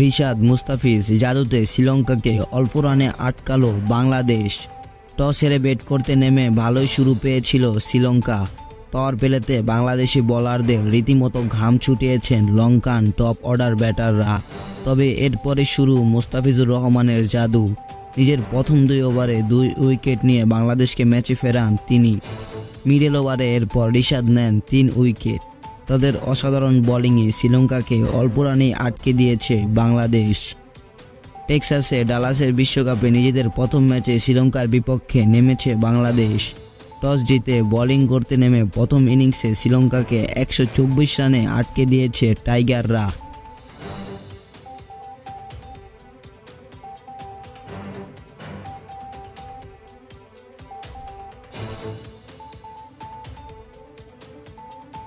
রিশাদ মুস্তাফিজ জাদুতে শ্রীলঙ্কাকে অল্প রানে আটকালো বাংলাদেশ। টস হেরে ব্যাট করতে নেমে ভালোই শুরু পেয়েছিল শ্রীলঙ্কা। পাওয়ার পেলেতে বাংলাদেশি বোলারদের রীতিমতো ঘাম ছুটিয়েছেন লঙ্কান টপ অর্ডার ব্যাটাররা। তবে এরপরে শুরু মুস্তাফিজুর রহমানের জাদু। নিজের প্রথম দুই ওভারে দুই উইকেট নিয়ে বাংলাদেশকে ম্যাচে ফেরান তিনি। মিডল ওভারে এরপর রিশাদ নেন তিন উইকেট। তাদের অসাধারণ বোলিংয়ে শ্রীলঙ্কাকে অল্প রানে আটকে দিয়েছে বাংলাদেশ। টেক্সাসে ডালাসের বিশ্বকাপে নিজেদের প্রথম ম্যাচে শ্রীলঙ্কার বিপক্ষে নেমেছে বাংলাদেশ। টস জিতে বোলিং করতে নেমে প্রথম ইনিংসে শ্রীলঙ্কাকে একশো চব্বিশ রানে আটকে দিয়েছে টাইগাররা।